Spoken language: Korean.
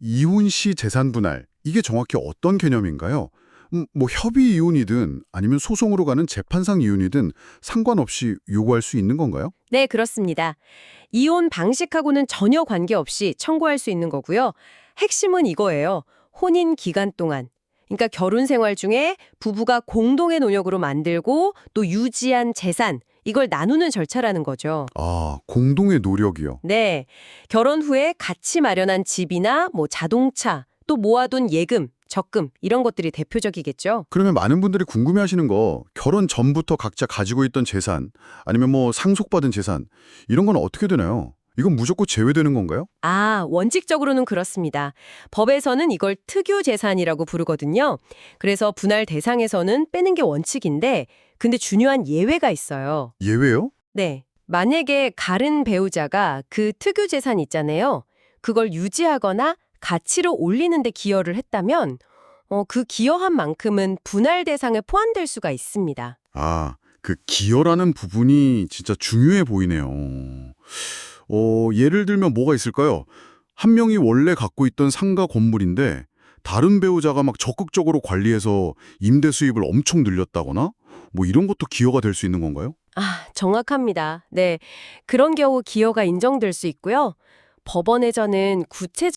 이혼 시 재산 분할, 이게 정확히 어떤 개념인가요? 음, 뭐 협의 이혼이든 아니면 소송으로 가는 재판상 이혼이든 상관없이 요구할 수 있는 건가요? 네, 그렇습니다. 이혼 방식하고는 전혀 관계없이 청구할 수 있는 거고요. 핵심은 이거예요. 혼인 기간 동안. 그러니까 결혼 생활 중에 부부가 공동의 노력으로 만들고 또 유지한 재산, 이걸 나누는 절차라는 거죠. 아, 공동의 노력이요. 네. 결혼 후에 같이 마련한 집이나 뭐 자동차, 또 모아둔 예금, 적금 이런 것들이 대표적이겠죠. 그러면 많은 분들이 궁금해하시는 거 결혼 전부터 각자 가지고 있던 재산 아니면 뭐 상속받은 재산 이런 건 어떻게 되나요? 이건 무조건 제외되는 건가요? 아, 원칙적으로는 그렇습니다. 법에서는 이걸 특유 재산이라고 부르거든요. 그래서 분할 대상에서는 빼는 게 원칙인데, 근데 중요한 예외가 있어요. 예외요? 네. 만약에 가른 배우자가 그 특유 재산 있잖아요. 그걸 유지하거나 가치로 올리는 데 기여를 했다면, 어, 그 기여한 만큼은 분할 대상에 포함될 수가 있습니다. 아, 그 기여라는 부분이 진짜 중요해 보이네요. 어, 예를 들면 뭐가 있을까요? 한 명이 원래 갖고 있던 상가 건물인데 다른 배우자가 막 적극적으로 관리해서 임대 수입을 엄청 늘렸다거나 뭐 이런 것도 기여가 될 수 있는 건가요? 아, 정확합니다. 네. 그런 경우 기여가 인정될 수 있고요. 법원에서는 구체